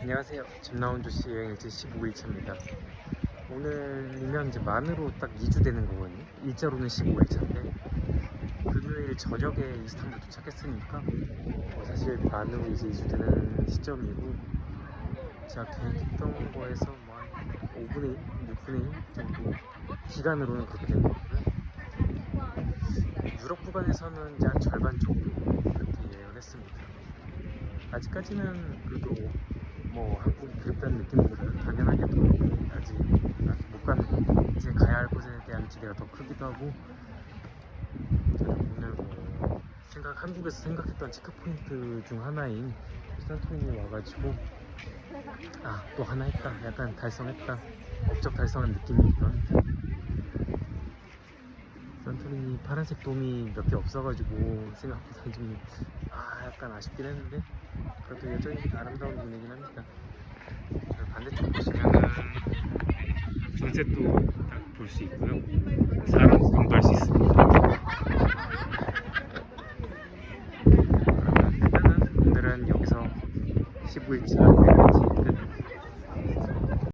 안녕하세요. 집나온 조씨 여행일지 15일차입니다. 오늘이면 이제 만으로 딱 2주 되는 거거든요. 일자로는 15일차인데 금요일 저녁에 이스탄불 도착했으니까 뭐 사실 만으로 이제 2주 되는 시점이고 제가 계획했던 거에서 뭐 한 5분의 1, 6분의 1 정도 기간으로는 그렇게 된 거고요. 유럽 구간에서는 이제 한 절반 정도 그렇게 예약을 했습니다. 아직까지는 그래도 뭐 한국이 그립다는 느낌보다 당연하게도 아직 아직 못 거고 이제 가야 할 곳에 대한 기대가 더 크기도 하고 오늘 뭐 생각 한국에서 생각했던 체크 포인트 중 하나인 산토리니 와가지고 아 또 하나 했다. 약간 달성했다. 업적 달성한 합니다 산토리니 파란색 돔이 몇 개 없어가지고 생각보다 좀 아 약간 아쉽긴 했는데 그래도 여전히 아름다운 분이긴 합니다. 저 반대쪽 보시면은 전셋도 딱 볼 수 있고요. 사람 구경도 할 수 있습니다. 그러면 일단은 오늘은 여기서 15일차 끝.